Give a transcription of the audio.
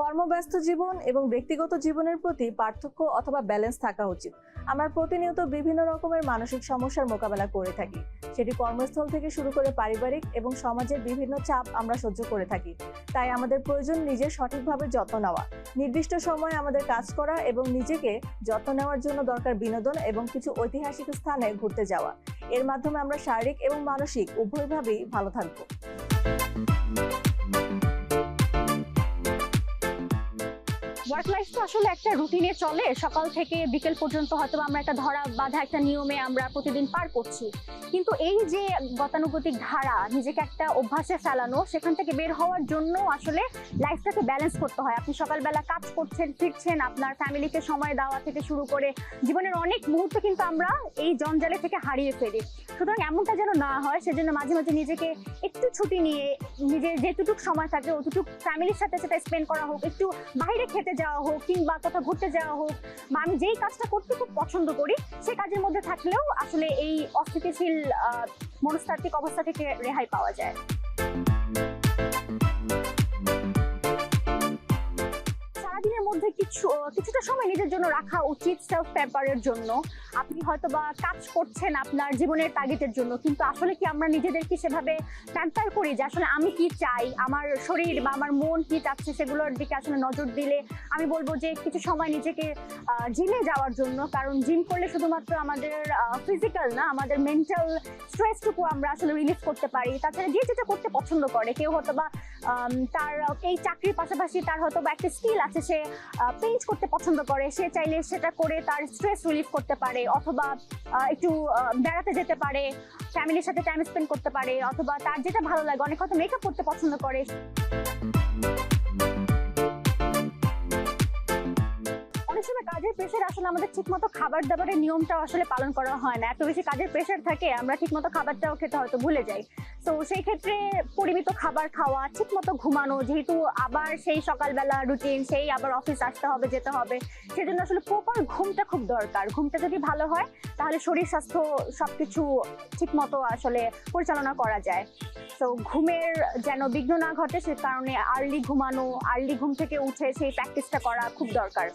কর্মব্যস্ত জীবন এবং ব্যক্তিগত জীবনের প্রতি পার্থক্য অথবা ব্যালেন্স থাকা উচিত। আমরা প্রতিনিয়ত বিভিন্ন রকমের মানসিক সমস্যার মোকাবেলা করে থাকি। সেটি কর্মস্থল থেকে শুরু করে পারিবারিক এবং সমাজের বিভিন্ন চাপ আমরা সহ্য করে থাকি। তাই আমাদের প্রয়োজন নিজের সঠিকভাবে যত্ন নেওয়া। নির্দিষ্ট সময়ে আমাদের কাজ করা এবং নিজেকে যত্ন নেওয়ার জন্য দরকার বিনোদন এবং কিছু ঐতিহাসিক স্থানে ঘুরতে যাওয়া। এর মাধ্যমে আমরা শারীরিক এবং মানসিক উভয়ভাবেই ভালো থাকব। ওয়ার্ক লাইফ তো আসলে একটা রুটিনে চলে। সকাল থেকে বিকেল পর্যন্ত হয়তো আমরা একটা ধরা বাঁধা একটা নিয়মে আমরা প্রতিদিন পার করছি। কিন্তু এই যে গতানুগতিক ধারা, নিজেকে একটা অভ্যাসে ফেলানো, সেখান থেকে বের হওয়ার জন্য আসলে লাইফটাকে ব্যালেন্স করতে হয়। আপনি সকালবেলা কাজ করছেন, ফিরছেন, আপনার ফ্যামিলিকে সময় দেওয়া থেকে শুরু করে জীবনের অনেক মুহূর্ত কিন্তু আমরা এই জঞ্জালে থেকে হারিয়ে ফেলি। সুতরাং এমনটা যেন না হয়, সেজন্য মাঝে মাঝে নিজেকে একটু ছুটি নিয়ে, নিজের যেটুকু সময় থাকে, অতটুকু ফ্যামিলির সাথে সেটা স্পেন্ড করা হোক, একটু বাইরে খেতে যাওয়া হোক কিংবা কোথাও ঘুরতে যাওয়া হোক বা আমি যেই কাজটা করতে খুব পছন্দ করি সেই কাজের মধ্যে থাকলেও আসলে এই অস্থিতিশীল মনস্তাত্ত্বিক অবস্থা থেকে রেহাই পাওয়া যায়। কিছুটা সময় নিজের জন্য রাখা উচিত সেলফ পেপারের জন্য। আপনি হয়তো বা কাজ করছেন আপনার জীবনের তাগিদের জন্য, কিন্তু আসলে কি আমরা নিজেদেরকে সেভাবে প্যাম্পার করি যে আসলে আমি কি চাই? আমার শরীর বা আমার মন কি চাচ্ছে সেগুলোর দিকে আসলে নজর দিলে আমি বলব যে কিছু সময় নিজেকে জিমে যাওয়ার জন্য। কারণ জিম করলে শুধুমাত্র আমাদের ফিজিক্যাল না, আমাদের মেন্টাল স্ট্রেসটুকু আমরা আসলে রিলিফ করতে পারি। তাছাড়া যে যেটা করতে পছন্দ করে, কেউ হয়তো বা তার এই চাকরির পাশাপাশি তার হয়তো বা একটা স্কিল আছে সে পেইন্ট করতে পছন্দ করে, সে চাইলে সেটা করে তার স্ট্রেস রিলিফ করতে পারে অথবা একটু বেড়াতে যেতে পারে ফ্যামিলির সাথে টাইম স্পেন্ড করতে পারে অথবা তার যেটা ভালো লাগে, অনেক হয়তো মেকআপ করতে পছন্দ করে। সময় কাজের প্রেশার আসলে আমাদের ঠিকমতো খাবার দাবারের নিয়মটাও আসলে পালন করা হয় না। এত বেশি কাজের প্রেশার থাকে, আমরা ঠিকমতো খাবারটাও খেতে হয়তো ভুলে যাই। তো সেই ক্ষেত্রে পরিমিত খাবার খাওয়া, ঠিকমতো ঘুমানো, যেহেতু আবার সেই সকালবেলা রুটিন সেই আবার অফিস আসতে হবে, যেতে হবে, সেজন্য আসলে প্রপার ঘুমটা খুব দরকার। ঘুমটা যদি ভালো হয়, তাহলে শরীর স্বাস্থ্য সবকিছু ঠিকমতো আসলে পরিচালনা করা যায়। তো ঘুমের যেন বিঘ্ন না ঘটে, সে কারণে আর্লি ঘুমানো আর্লি ঘুম থেকে উঠে সেই প্র্যাকটিসটা করা খুব দরকার।